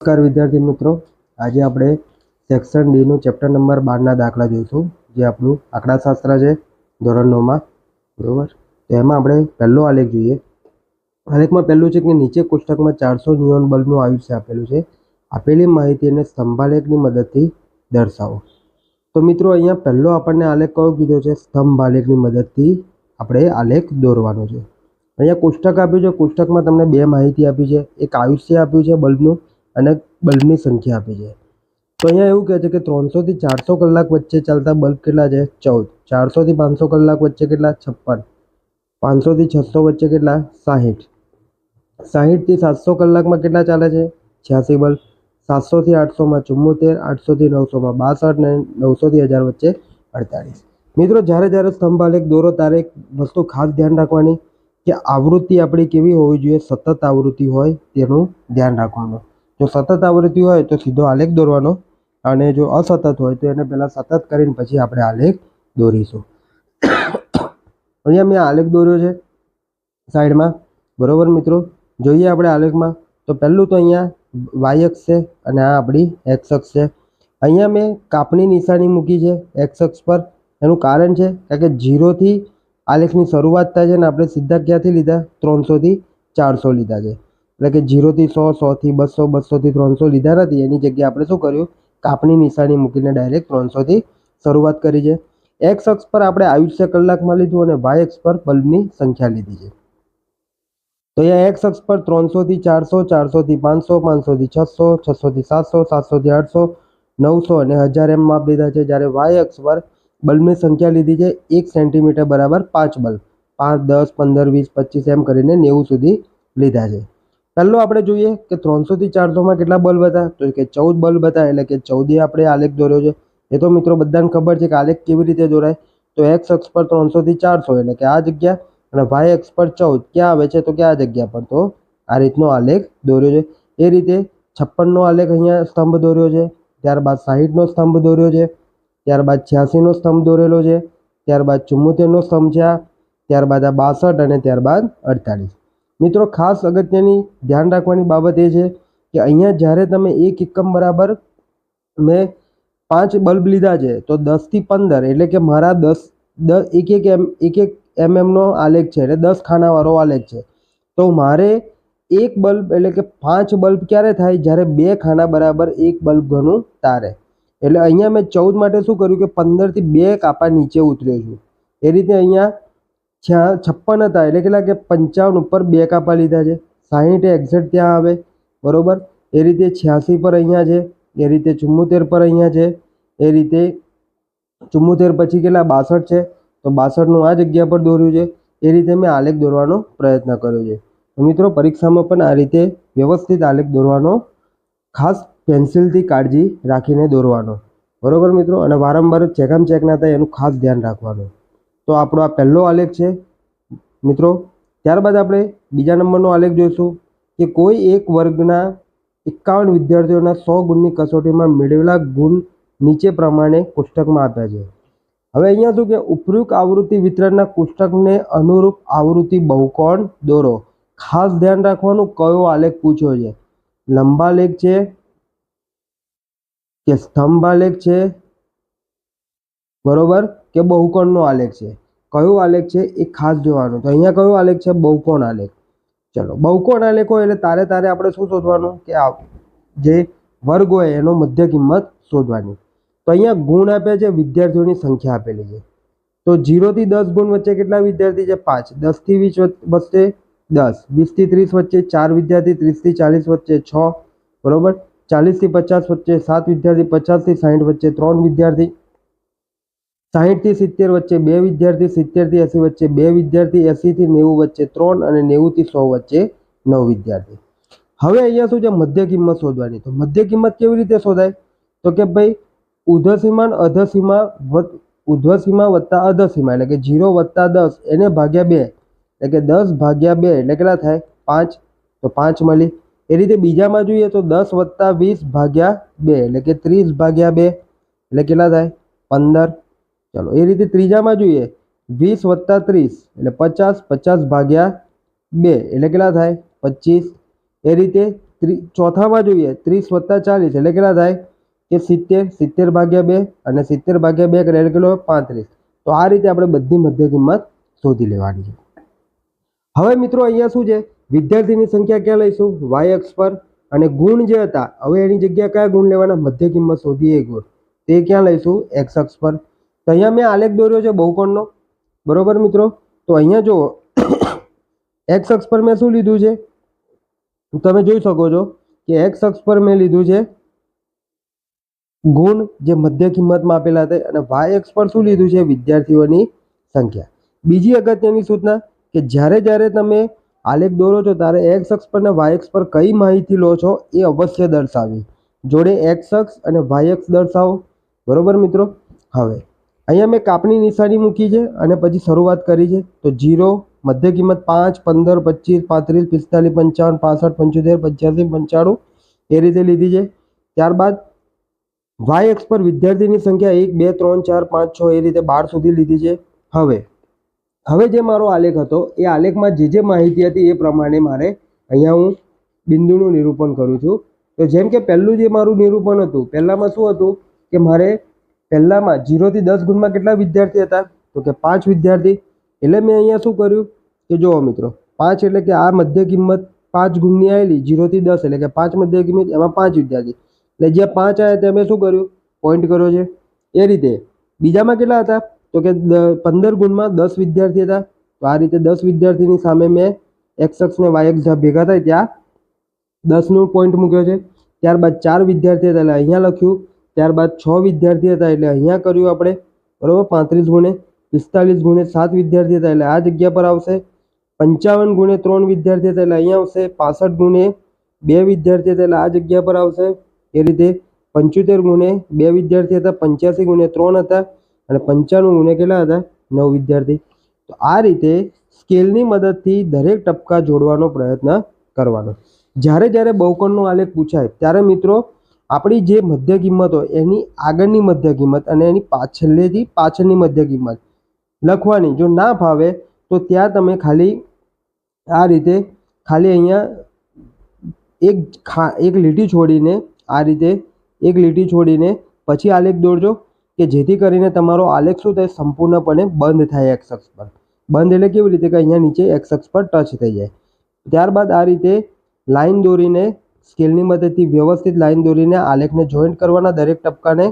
નમસ્કાર વિદ્યાર્થી મિત્રો. આજે આપણે સેક્શન ડીનું ચેપ્ટર નંબર બારના દાખલા જોઈશું, જે આપણું આંકડાશાસ્ત્ર છે, ધોરણ નવમાં બરાબર? તો એમાં આપણે પહેલો આલેખ જોઈએ. આલેખમાં પહેલું છે કે નીચે કોષ્ટકમાં ચારસો ન્યુઓન બલ્બનું આયુષ્ય આપેલું છે. આપેલી માહિતીને સ્તંભાલેખની મદદથી દર્શાવો. તો મિત્રો, અહીંયા પહેલો આપણને આલેખ કયો કીધો છે? સ્તંભાલેખની મદદથી આપણે આલેખ દોરવાનો છે. અહીંયા કોષ્ટક આપ્યું છે. કોષ્ટકમાં તમને બે માહિતી આપી છે. એક આયુષ્ય આપ્યું છે બલ્બનું અને બલ્બની સંખ્યા આપી છે. તો અહીંયા એવું કહે છે કે ત્રણસોથી ચારસો કલાક વચ્ચે ચાલતા બલ્બ કેટલા છે? ચૌદ. ચારસોથી પાંચસો કલાક વચ્ચે કેટલા? છપ્પન. પાંચસોથી છસો વચ્ચે કેટલા? સાહીઠ. સાહીઠથી સાતસો કલાકમાં કેટલા ચાલે છે? છ્યાસી બલ્બ. સાતસોથી આઠસોમાં ચુમ્મોતેર આઠસોથી નવસોમાં બાસઠ ને નવસોથી હજાર વચ્ચે અડતાળીસ. મિત્રો, જ્યારે જ્યારે સ્તંભ આલેખ, દોરો ત્યારે એક વસ્તુ ખાસ ધ્યાન રાખવાની કે આવૃત્તિ આપણી કેવી હોવી જોઈએ? સતત આવૃત્તિ હોય તેનું ધ્યાન રાખવાનું. જો સતત આવૃત્તિ હોય તો સીધો આલેખ દોરવાનો અને જો અસતત હોય તો એને પહેલાં સતત કરીને પછી આપણે આલેખ દોરીશું. અહીંયા મેં આલેખ દોર્યો છે સાઈડમાં. બરોબર મિત્રો? જોઈએ આપણે આલેખમાં. તો પહેલું તો અહીંયા વાય છે અને આ આપણી એક્સ છે. અહીંયા મેં કાપની નિશાની મૂકી છે એક્સ પર. એનું કારણ છે કારણ કે જીરોથી આલેખની શરૂઆત થાય છે ને આપણે સીધા ક્યાંથી લીધા? ત્રણસોથી ચારસો લીધા છે. એટલે કે જીરોથી સો, સોથી બસો, બસોથી ત્રણસો લીધા નથી. એની જગ્યાએ આપણે શું કર્યું? કાપની નિશાની મૂકીને ડાયરેક્ટ ત્રણસોથી શરૂઆત કરી છે. એક્સ અક્ષ પર આપણે આયુષ્ય કલાકમાં લીધું અને વાય અક્ષ પર બલ્બની સંખ્યા લીધી છે. તો અહીંયા એક્સ અક્ષ પર ત્રણસોથી ચારસો, ચારસોથી પાંચસો, પાંચસોથી છસો, છસોથી સાતસો, સાતસોથી આઠસો, નવસો અને હજાર એમ માપ લીધા છે. જ્યારે વાય અક્ષ પર બલ્બની સંખ્યા લીધી છે, એક સેન્ટીમીટર બરાબર પાંચ બલ્બ. પાંચ, દસ, પંદર, વીસ, પચીસ એમ કરીને નેવું સુધી લીધા છે. પહેલો આપણે જોઈએ કે ત્રણસોથી ચારસોમાં કેટલા બલ્બ હતા? તો કે ચૌદ બલ્બ હતા, એટલે કે ચૌદે આપણે આલેખ દોર્યો છે. એ તો મિત્રો બધાને ખબર છે કે આલેખ કેવી રીતે દોરાય? તો એક્સ અક્ષ પર ત્રણસોથી ચારસો, એટલે કે આ જગ્યા, અને વાય અક્ષ પર ચૌદ. ક્યાં આવે છે? તો કે આ જગ્યા પર. તો આ રીતનો આલેખ દોર્યો છે. એ રીતે છપ્પનનો આલેખ અહીંયા સ્તંભ દોર્યો છે. ત્યારબાદ સાહીઠનો સ્તંભ દોર્યો છે. ત્યારબાદ છ્યાસીનો સ્તંભ દોરેલો છે. ત્યારબાદ ચુમ્મોતેરનો સ્તંભ છે આ. ત્યારબાદ આ બાસઠ અને ત્યારબાદ અડતાલીસ. મિત્રો, ખાસ અગત્યની ધ્યાન રાખવાની બાબત એ છે કે અહીંયા જ્યારે તમે એક એકમ બરાબર મેં પાંચ બલ્બ લીધા છે, તો દસથી પંદર, એટલે કે મારા દસ દસ એક એક એમ, એક એક એમએમનો આલેખ છે, એટલે દસ ખાનાવાળો આલેખ છે. તો મારે એક બલ્બ, એટલે કે પાંચ બલ્બ ક્યારે થાય? જ્યારે બે ખાના બરાબર એક બલ્બ ઘણું તારે. એટલે અહીંયા મેં ચૌદ માટે શું કર્યું કે પંદરથી બે કાપા નીચે ઉતર્યો છું. એ રીતે અહીંયા છ્યા છપ્પન હતા. એટલે કેટલા કે પંચાવન ઉપર બે કાપા લીધા છે. સાહીઠ એક્ઝેક્ટ ત્યાં આવે. બરાબર? એ રીતે છ્યાસી પર અહીંયા છે. એ રીતે ચુમ્મોતેર પર અહીંયા છે. એ રીતે ચુમ્મોતેર પછી કેટલા? બાસઠ છે. તો બાસઠનું આ જગ્યા પર દોર્યું છે. એ રીતે મેં આલેખ દોરવાનો પ્રયત્ન કર્યો છે. મિત્રો, પરીક્ષામાં પણ આ રીતે વ્યવસ્થિત આલેખ દોરવાનો ખાસ પેન્સિલથી કાળજી રાખીને દોરવાનો. બરોબર મિત્રો? અને વારંવાર ચેકામ ચેક ના થાય, એનું ખાસ ધ્યાન રાખવાનું. તો આપણો આ પહેલો આલેખ છે. મિત્રો, ત્યારબાદ આપણે બીજા નંબરનો આલેખ જોઈશું કે કોઈ એક વર્ગના એકાવન વિદ્યાર્થીઓના સો ગુણની કસોટીમાં મેળવેલા ગુણ નીચે પ્રમાણે કોષ્ટકમાં આપ્યા છે. હવે અહીંયા શું કે ઉપયુક્ત આવૃત્તિ વિતરણના કોષ્ટકને અનુરૂપ આવૃત્તિ બહુકોણ દોરો. ખાસ ધ્યાન રાખવાનું કયો આલેખ પૂછ્યો છે. લંબાલેખ છે કે સ્તંભાલેખ છે? બરોબર? કે બહુકોણનો આલેખ છે. કયો આલેખ છે એ ખાસ જોવાનું. તો અહીંયા કયો આલેખ છે? બહુકોણ આલેખ. ચલો, બહુકોણ આલેખ હોય એટલે તારે તારે આપણે શું શોધવાનું? કે આ જે વર્ગ હોય એનો મધ્ય કિંમત શોધવાની. તો અહીંયા ગુણ આપે છે, વિદ્યાર્થીઓની સંખ્યા આપેલી છે. તો જીરોથી દસ ગુણ વચ્ચે કેટલા વિદ્યાર્થી છે? પાંચ. દસથી વીસ વચ્ચે દસ. વીસથી ત્રીસ વચ્ચે ચાર વિદ્યાર્થી ત્રીસથી ચાલીસ વચ્ચે છ. બરોબર? ચાલીસથી પચાસ વચ્ચે સાત વિદ્યાર્થી પચાસથી સાઠ વચ્ચે ત્રણ વિદ્યાર્થી. સાહીઠથી સિત્તેર વચ્ચે બે વિદ્યાર્થી, સિત્તેરથી એંસી વચ્ચે બે વિદ્યાર્થી, એંસીથી નેવું વચ્ચે ત્રણ અને નેવુંથી સો વચ્ચે નવ વિદ્યાર્થી. હવે અહીંયા શું છે? મધ્ય કિંમત શોધવાની. તો મધ્ય કિંમત કેવી રીતે શોધાય? તો કે ભાઈ ઉધ્વસીમા અધસીમા ઉધ્વસીમા વત્તા અધસીમા એટલે કે જીરો વત્તા દસ, એને ભાગ્યા બે, એટલે કે દસ ભાગ્યા બે, એટલે કેટલા થાય? પાંચ. તો પાંચ મળી. એ રીતે બીજામાં જોઈએ તો દસ વત્તા વીસ ભાગ્યા બે, એટલે કે ત્રીસ ભાગ્યા બે, એટલે કેટલા થાય? પંદર. ચલો, એ રીતે ત્રીજામાં જોઈએ, વીસ વત્તા ત્રીસ, એટલે પચાસ પચાસ ભાગ્યા બે, એટલે કેટલા થાય? પચીસ. એ રીતે ચોથામાં જોઈએ, ત્રીસ વત્તા ચાલીસ, એટલે કેટલા થાય? કે સિત્તેર સિત્તેર ભાગ્યા બે અને સિત્તેર ભાગ્યા બે એટલે કેટલો પાંત્રીસ. તો આ રીતે આપણે બધી મધ્ય કિંમત શોધી લેવાની છે. હવે મિત્રો, અહીંયા શું છે? વિદ્યાર્થીની સંખ્યા ક્યાં લઈશું? વાય અક્ષ પર. અને ગુણ જે હતા, હવે એની જગ્યાએ કયા ગુણ લેવાના? મધ્ય કિંમત શોધીએ ગુણ. તે ક્યાં લઈશું? એક્સ અક્ષ પર. તો અહીંયા મેં આલેખ દોર્યો છે બહુકોણનો. બરોબર મિત્રો? તો અહીંયા જુઓ. એક્સ અક્ષ પર મેં શું લીધું છે? તમે જોઈ શકો છો કે એક્સ અક્ષ પર મેં લીધું છે ગુણ જે મધ્ય કિંમતમાં આપેલા હતા અને વાય અક્ષ પર શું લીધું છે? વિદ્યાર્થીઓની સંખ્યા. બીજી અગત્યની સૂચના કે જ્યારે જ્યારે તમે આલેખ દોરો છો ત્યારે એક્સ અક્ષ પર અને વાય અક્ષ પર કઈ માહિતી લો છો એ અવશ્ય દર્શાવી. જોડે એક્સ અક્ષ અને વાય અક્ષ દર્શાવો. બરોબર મિત્રો? હવે અહીંયા મેં કાપની નિશાની મૂકી છે અને પછી શરૂઆત કરી છે. તો જીરો, મધ્ય કિંમત પાંચ, પંદર, પચીસ, પાંત્રીસ, પિસ્તાલીસ, પંચાવન, પાસઠ, પંચોતેર, પંચ્યાસી, પંચાણું એ રીતે લીધી છે. ત્યારબાદ વાય એક્સ પર વિદ્યાર્થીની સંખ્યા એક, બે, ત્રણ, ચાર, પાંચ, છ એ રીતે બાર સુધી લીધી છે. હવે હવે જે મારો આલેખ હતો, એ આલેખમાં જે જે માહિતી હતી એ પ્રમાણે મારે અહીંયા હું બિંદુનું નિરૂપણ કરું છું. તો જેમ કે પહેલું જે મારું નિરૂપણ હતું, પહેલાંમાં શું હતું કે મારે પહેલામાં જીરોથી દસ ગુણમાં કેટલા વિદ્યાર્થી હતા? તો કે પાંચ વિદ્યાર્થી. એટલે મેં અહીંયા શું કર્યું? કે જુઓ મિત્રો, પાંચ એટલે કે આ મધ્ય કિંમત પાંચ ગુણની આવેલી જીરોથી દસ એટલે કે પાંચ મધ્ય કિંમત, એમાં પાંચ વિદ્યાર્થી. એટલે જ્યાં પાંચ આવ્યા ત્યાં મેં શું કર્યું? પોઈન્ટ કર્યો છે. એ રીતે, બીજામાં કેટલા હતા? તો કે પંદર ગુણમાં દસ વિદ્યાર્થી હતા. તો આ રીતે દસ વિદ્યાર્થીની સામે મેં એક્સ અક્ષ ને વાય અક્ષ ભેગા થાય ત્યાં દસનું પોઈન્ટ મૂક્યો છે. ત્યારબાદ ચાર વિદ્યાર્થી હતા, એટલે અહીંયા લખ્યું ત્યારબાદ છ વિદ્યાર્થી હતા એટલે અહીંયા કર્યું આપણે, બરાબર, પાંત્રીસ ગુણે પિસ્તાલીસ ગુણે સાત વિદ્યાર્થી હતા એટલે આ જગ્યા પર આવશે. પંચાવન ગુણે ત્રણ વિદ્યાર્થી હતા એટલે અહીંયા આવશે. પાસઠ ગુણે બે વિદ્યાર્થી હતા એટલે આ જગ્યા પર આવશે. એ રીતે પંચોતેર ગુણે બે વિદ્યાર્થી હતા, પંચ્યાસી ગુણે ત્રણ હતા અને પંચાણું ગુણે કેટલા હતા? નવ વિદ્યાર્થી. તો આ રીતે સ્કેલની મદદથી દરેક ટપકા જોડવાનો પ્રયત્ન કરવાનો. જ્યારે જ્યારે બહુકોણનો આલેખ પૂછાય, ત્યારે મિત્રો આપણી જે મધ્ય કિંમત હોય, એની આગળની મધ્ય કિંમત અને એની પાછળથી પાછળની મધ્ય કિંમત લખવાની. જો ના ફાવે, તો ત્યાં તમે ખાલી આ રીતે ખાલી અહીંયા એક ખા, એક લીટી છોડીને આ રીતે એક લીટી છોડીને પછી આલેખ દોરજો કે જેથી કરીને તમારો આલેખ શું થાય, સંપૂર્ણપણે બંધ થાય એક્સ અક્ષ પર. બંધ એટલે કેવી રીતે કે અહીંયા નીચે એક્સ પર ટચ થઈ જાય. ત્યારબાદ આ રીતે લાઈન દોરીને સ્કેલની મદદથી વ્યવસ્થિત લાઇન દોરીને આલેખને જોઈન્ટ કરવાના દરેક ટપકાને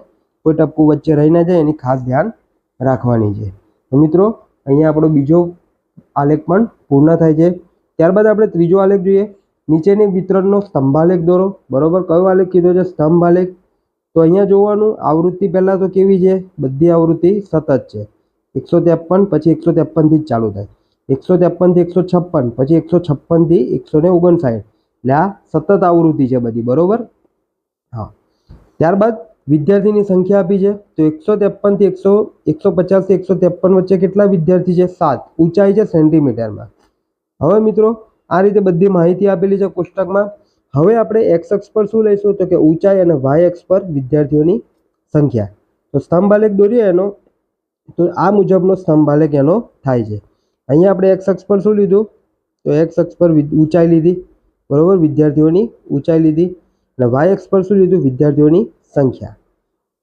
કોઈ ટપકું વચ્ચે રહી ના જાય, એની ખાસ ધ્યાન રાખવાની છે. મિત્રો, અહીંયા આપણો બીજો આલેખ પણ પૂર્ણ થાય છે. ત્યારબાદ આપણે ત્રીજો આલેખ જોઈએ. નીચેની વિતરણનો સ્તંભાલેખ દોરો. બરોબર? કયો આલેખ કીધો છે? સ્તંભ આલેખ તો અહીંયા જોવાનું, આવૃત્તિ પહેલાં તો કેવી છે? બધી આવૃત્તિ સતત છે. એકસો ત્રેપન, પછી એકસો ત્રેપનથી જ ચાલુ થાય. એકસો ત્રેપનથી એકસો છપ્પન, પછી એકસો છપ્પનથી એકસો ને ઓગણસાઠ. એટલે આ સતત આવૃત્તિ છે બધી, બરોબર? હા. ત્યારબાદ વિદ્યાર્થીની સંખ્યા આપી છે. તો એકસો ત્રેપનથી એકસો એકસો પચાસથી એકસો ત્રેપન વચ્ચે કેટલા વિદ્યાર્થી છે? સાત. ઊંચાઈ છે સેન્ટીમીટરમાં. હવે મિત્રો, આ રીતે બધી માહિતી આપેલી છે કોષ્ટકમાં. હવે આપણે એક્સ અક્ષ પર શું લઈશું? તો કે ઊંચાઈ અને વાય અક્ષ પર વિદ્યાર્થીઓની સંખ્યા. તો સ્તંભ દોરીએ એનો. તો આ મુજબનો સ્તંભ એનો થાય છે. અહીંયા આપણે એક્સ અક્ષ પર શું લીધું? તો એક્સ અક્ષ પર ઊંચાઈ લીધી. બરોબર? વિદ્યાર્થીઓની ઊંચાઈ લીધી અને વાય અક્ષ પર શું લીધું? વિદ્યાર્થીઓની સંખ્યા.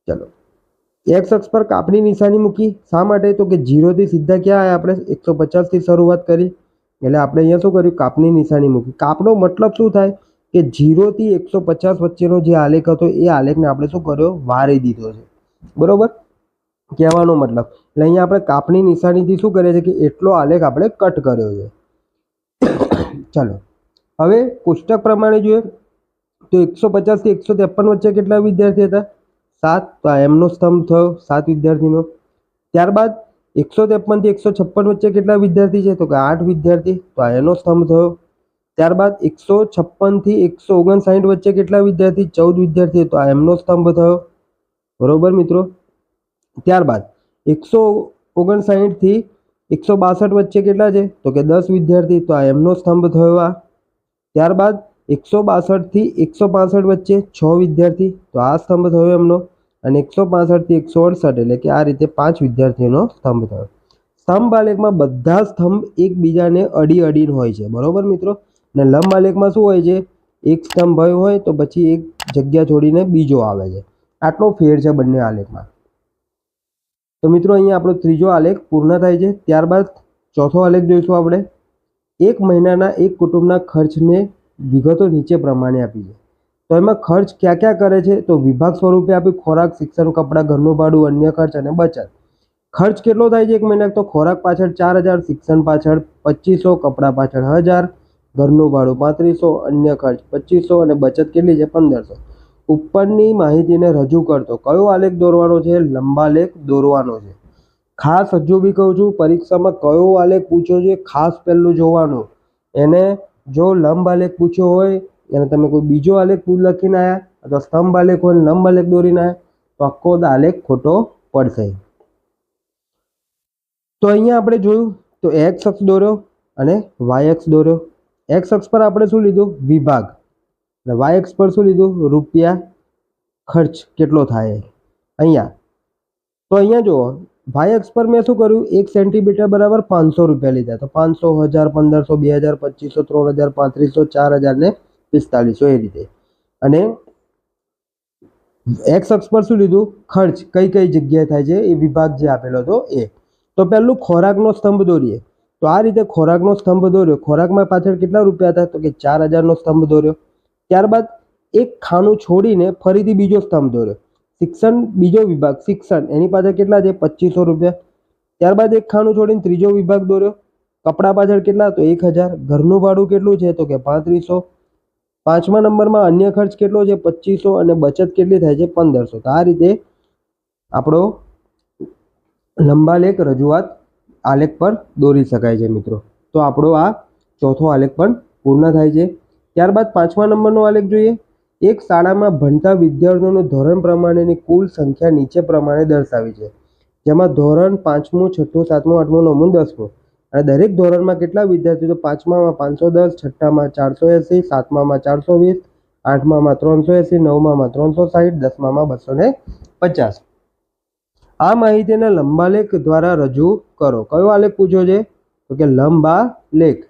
ચલો. એક્સ અક્ષ પર કાપની નિશાની મૂકી. શા માટે? તો કે જીરોથી સીધા ક્યાં આવ્યા આપણે? એકસો પચાસથી શરૂઆત કરી. એટલે આપણે અહીંયા શું કર્યું? કાપની નિશાની મૂકી. કાપનો મતલબ શું થાય? કે જીરોથી એકસો પચાસ વચ્ચેનો જે આલેખ હતો, એ આલેખને આપણે શું કર્યો? વારી દીધો છે. બરાબર? કહેવાનો મતલબ. એટલે અહીંયા આપણે કાપની નિશાનીથી શું કરીએ છીએ કે એટલો આલેખ આપણે કટ કર્યો છે. ચાલો. હવે કોષ્ટક પ્રમાણે જોઈએ તો એકસો પચાસથી એકસો ત્રેપન વચ્ચે કેટલા વિદ્યાર્થી હતા? સાત. તો આ એમનો સ્તંભ થયો, સાત વિદ્યાર્થીનો. ત્યારબાદ એકસો ત્રેપનથી એકસો છપ્પન વચ્ચે કેટલા વિદ્યાર્થી છે? તો કે આઠ વિદ્યાર્થી. તો આ એનો સ્તંભ થયો. ત્યારબાદ એકસો છપ્પનથી એકસો ઓગણસાઠ વચ્ચે કેટલા વિદ્યાર્થી? ચૌદ વિદ્યાર્થી. તો એમનો સ્તંભ થયો. બરોબર મિત્રો? ત્યારબાદ એકસો ઓગણસાઠથી એકસો બાસઠ વચ્ચે કેટલા છે? તો કે દસ વિદ્યાર્થી. તો આ એમનો સ્તંભ થયો આ. ત્યારબાદ એકસો બાસઠથી એકસો પાસઠ વચ્ચે છ વિદ્યાર્થી, તો આ સ્તંભ થયો એમનો. અને એકસો પાસઠથી એકસો અડસઠ એટલે કે આ રીતે પાંચ વિદ્યાર્થીઓનો સ્તંભ થયો. સ્તંભ આલેખમાં બધા સ્તંભ એકબીજાને અડી અડીને હોય છે. બરાબર મિત્રો? ને લંબ આલેખમાં શું હોય છે? એક સ્તંભ ભયો હોય તો પછી એક જગ્યા છોડીને બીજો આવે છે. આટલો ફેર છે બંને આલેખમાં. તો મિત્રો, અહીંયા આપણો ત્રીજો આલેખ પૂર્ણ થાય છે. ત્યારબાદ ચોથો આલેખ જોઈશું આપણે. એક મહિનાના એક કુટુંબના ખર્ચને વિગતો નીચે પ્રમાણે આપી છે. તો એમાં ખર્ચ ક્યાં ક્યાં કરે છે? તો વિભાગ સ્વરૂપે આપી ખોરાક, શિક્ષણ, કપડાં, ઘરનું ભાડું, અન્ય ખર્ચ અને બચત. ખર્ચ કેટલો થાય છે એક મહિના તો ખોરાક પાછળ ચાર હજાર, શિક્ષણ પાછળ પચીસો, કપડાં પાછળ હજાર, ઘરનું ભાડું પાંત્રીસો, અન્ય ખર્ચ પચીસો અને બચત કેટલી છે? પંદરસો. ઉપરની માહિતીને રજૂ કરતો, કયો આલેખ દોરવાનો છે? લંબાલેખ દોરવાનો છે. ખાસ હજુ બી કહું છું, પરીક્ષામાં કયો આલેખ પૂછ્યો છે, ખાસ પહેલું જોવાનું. એને જો લંબ આલેખ પૂછ્યો હોય અને તમે કોઈ બીજો આલેખ લખીને આવ્યા અથવા સ્તંભ આલેખ હોય, લંબ આલેખ દોરીને આવ્યા તો આખો આલેખ ખોટો પડશે. તો અહીંયા આપણે જોયું, તો એક્સ અક્ષ દોર્યો અને વાય અક્ષ દોર્યો. એક્સ અક્ષ પર આપણે શું લીધું? વિભાગ. અને વાય અક્ષ પર શું લીધું? રૂપિયા ખર્ચ કેટલો થાય? અહીંયા. તો અહીંયા જુઓ વાય અક્ષ પર મેં શું કર્યું? એક સેન્ટીમીટર બરાબર પાંચસો રૂપિયા લીધા. તો પાંચસો, હજાર, પંદરસો, બે હજાર, પચીસો, ત્રણ હજાર, પાંત્રીસો, ચાર હજાર ને પિસ્તાલીસો એ રીતે. અને એક્સ અક્ષ પર શું લીધું? ખર્ચ. કઈ કઈ જગ્યાએ થાય છે? એ વિભાગ જે આપેલો હતો એ. તો પહેલું ખોરાકનો સ્તંભ દોરીએ. તો આ રીતે ખોરાકનો સ્તંભ દોર્યો. ખોરાકમાં પાછળ કેટલા રૂપિયા હતા? તો કે ચાર હજારનો સ્તંભ દોર્યો. ત્યારબાદ એક ખાનું છોડીને ફરીથી બીજો સ્તંભ દોર્યો. શિક્ષણ બીજો વિભાગ, શિક્ષણ. એની પાછળ કેટલા છે? પચીસો રૂપિયા. ત્યારબાદ એક ખાનું છોડીને ત્રીજો વિભાગ દોર્યો. કપડાં પાછળ કેટલા? તો એક હજાર. ઘરનું ભાડું કેટલું છે? તો કે પાંત્રીસો. પાંચમા નંબરમાં અન્ય ખર્ચ કેટલો છે? પચીસો. અને બચત કેટલી થાય છે? પંદરસો. તો આ રીતે આપણો લંબાલેખ રજૂઆત, આલેખ પર દોરી શકાય છે મિત્રો. તો આપણો આ ચોથો આલેખ પણ પૂર્ણ થાય છે. ત્યારબાદ પાંચમા નંબરનો આલેખ જોઈએ. એક શાળામાં ભણતા વિદ્યાર્થીઓનું ધોરણ પ્રમાણેની કુલ સંખ્યા નીચે પ્રમાણે દર્શાવી છે, જેમાં ધોરણ પાંચમું, છઠ્ઠું, સાતમું, આઠમું, નવમું, દસમું અને દરેક ધોરણમાં કેટલા વિદ્યાર્થીઓ તો પાંચમામાં પાંચસો દસ, છઠ્ઠામાં ચારસો એંસી, સાતમામાં ચારસો વીસ, આઠમામાં ત્રણસો એંસી, નવમામાં ત્રણસો સાહીઠ, દસમામાં બસો ને પચાસ. આ માહિતીને લંબાલેખ દ્વારા રજૂ કરો. કયો આલેખ પૂછ્યો છે? તો કે લંબા લેખ.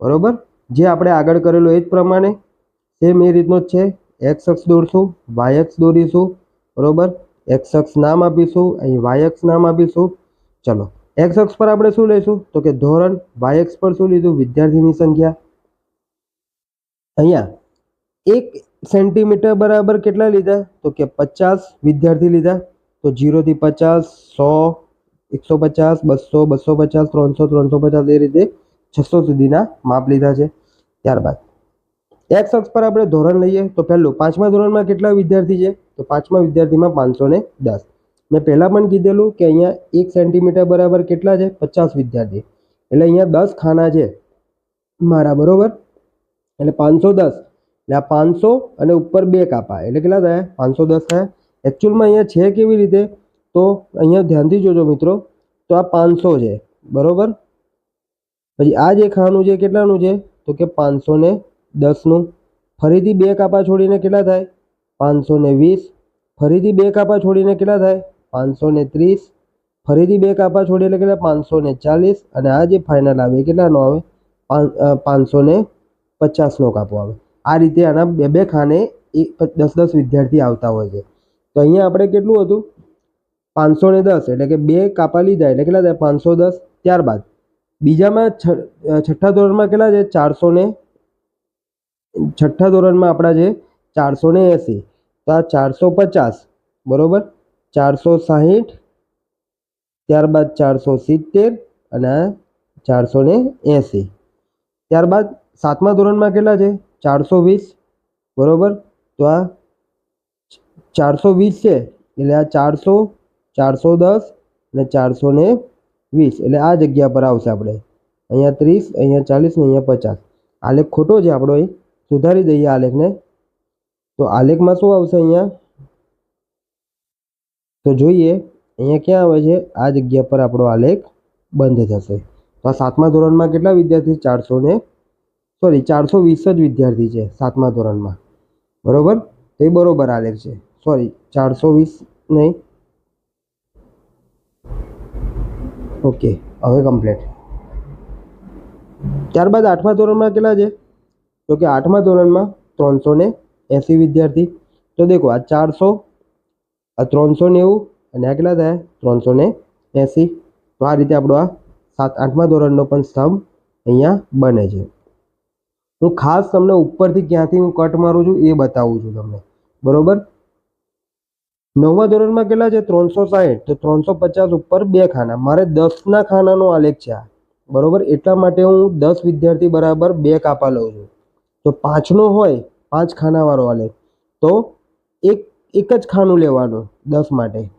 બરોબર? જે આપણે આગળ કરેલો એ જ પ્રમાણે. સેમ એ રીતનો જ છે. એક્સ અક્ષ દોરશું વાય અક્ષ દોરીશું, બરોબર? એક્સ અક્ષ નામ આપીશું, અહીં વાય અક્ષ નામ આપીશું. ચલો એક્સ અક્ષ પર આપણે શું લઈશું? તો કે ધોરણ વાય અક્ષ પર શું લીધું? વિદ્યાર્થીની સંખ્યા. અહીંયા, એક સેન્ટીમીટર બરાબર કેટલા લીધા? તો કે પચાસ વિદ્યાર્થી લીધા. તો જીરોથી પચાસ, સો, એકસો પચાસ, બસો બસો પચાસ, ત્રણસો ત્રણસો પચાસ, એ રીતે છસો સુધીના માપ લીધા છે. ત્યારબાદ એક્સ અક્ષ પર આપણે ધોરણ લઈએ, તો પહેલું પાંચમા ધોરણમાં કેટલા વિદ્યાર્થી છે? તો પાંચમા વિદ્યાર્થીમાં પાંચસો ને દસ. મેં પહેલાં પણ કીધેલું કે અહીંયા એક સેન્ટીમીટર બરાબર કેટલા છે? પચાસ વિદ્યાર્થી. એટલે અહીંયા દસ ખાના છે મારા, બરાબર? એટલે પાંચસો દસ. એટલે આ પાંચસો અને ઉપર બે કાપા. એટલે કેટલા થયા? પાંચસો દસ થયા. એકચ્યુઅલમાં અહીંયા છે કેવી રીતે? તો અહીંયા ધ્યાનથી જોજો મિત્રો, તો આ પાંચસો છે. બરાબર? પછી આ જે ખાનું છે, કેટલાનું છે? તો કે પાંચસો ને દસનું. ફરીથી બે કાપા છોડીને કેટલા થાય? પાંચસો ને વીસ. ફરીથી બે કાપા છોડીને કેટલા થાય? પાંચસો ને ત્રીસ. ફરીથી બે કાપા છોડી એટલે કેટલા? પાંચસો ને ચાલીસ. અને આ જે ફાઇનલ આવે કેટલાનો આવે? પાંચસો ને પચાસનો કાપો આવે. આ રીતે આના બે બે ખાને એક દસ દસ વિદ્યાર્થી આવતા હોય છે. તો અહીંયા આપણે કેટલું હતું? પાંચસો ને દસ એટલે કે બે કાપા લીધા એટલે કેટલા થાય? પાંચસો દસ. ત્યારબાદ બીજામાં છઠ્ઠા ધોરણમાં કેટલા છે? ચારસો ને છઠ્ઠા ધોરણમાં આપણા જે ચારસો ને એંસી, તો આ ચારસો પચાસ, બરોબર? ચારસો સાહીઠ, ત્યારબાદ ચારસો સિત્તેર અને આ ચારસો ને એંસી. ત્યારબાદ સાતમા ધોરણમાં કેટલા છે? ચારસો વીસ, બરાબર? તો આ ચારસો વીસ છે, એટલે આ ચારસો ચારસો દસ અને ચારસો ને વીસ, એટલે આ જગ્યા પર આવશે આપણે. અહીંયા ત્રીસ, અહીંયા ચાલીસ ને અહીંયા પચાસ. આલેખ ખોટો છે આપણો એ સુધારી દઈએ આલેખને. તો આલેખમાં શું આવશે અહીંયા? તો જોઈએ, અહીંયા ક્યાં આવે છે? આ જગ્યા પર આપણો આલેખ બંધ થશે. તો આ સાતમા ધોરણમાં કેટલા વિદ્યાર્થી? ચારસો ને સોરી ચારસો વીસ જ વિદ્યાર્થી છે સાતમા ધોરણમાં. બરોબર? તો એ બરોબર આલેખ છે. સોરી ચારસો વીસ નહીં. ઓકે હવે કમ્પ્લીટ ત્યારબાદ આઠમા ધોરણમાં કેટલા છે? તો કે આઠમા ધોરણમાં ત્રણસો ને એંસી વિદ્યાર્થી. તો દેખો, આ ચારસો, આ ત્રણસો નેવું અને આ કેટલા થયા? ત્રણસો ને એંસી. તો આ રીતે આપણો આ સાત, આઠમા ધોરણનો પણ સ્તંભ અહીંયા બને છે. હું ખાસ તમને ઉપરથી ક્યાંથી હું કટ મારું છું એ બતાવું છું તમને. બરોબર? નવમા ધોરણમાં કેટલા છે? ત્રણસો સાહીઠ. તો ત્રણસો પચાસ ઉપર બે ખાના. મારે દસના ખાનાનો આલેખ છે આ. બરોબર? એટલા માટે હું દસ વિદ્યાર્થી બરાબર બે કાપા લઉં છું. તો પાંચનો હોય, પાંચ ખાનાવાળો આલેખ તો એક એક જ ખાનું લેવાનું દસ માટે.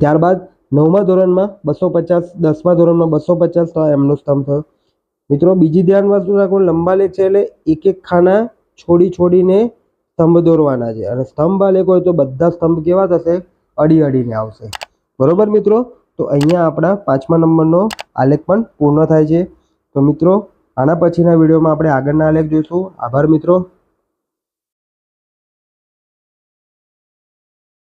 ત્યારબાદ નવમા ધોરણમાં બસો પચાસ, દસમા ધોરણમાં બસો પચાસ તો એમનો સ્તંભ થયો. મિત્રો, બીજી ધ્યાન વસ્તુ રાખો, લંબા લેખ છે એટલે એક એક ખાના છોડી છોડીને સ્તંભ દોરવાના છે. અને સ્તંભ આલેખ હોય તો બધા સ્તંભ કેવા થશે? અડી અડીને આવશે. બરોબર મિત્રો? તો અહીંયા આપણા પાંચમા નંબરનો આલેખ પણ પૂર્ણ થાય છે. તો મિત્રો આના પછીના વિડીયોમાં આપણે આગળના આલેખ જોઈશું. આભાર મિત્રો.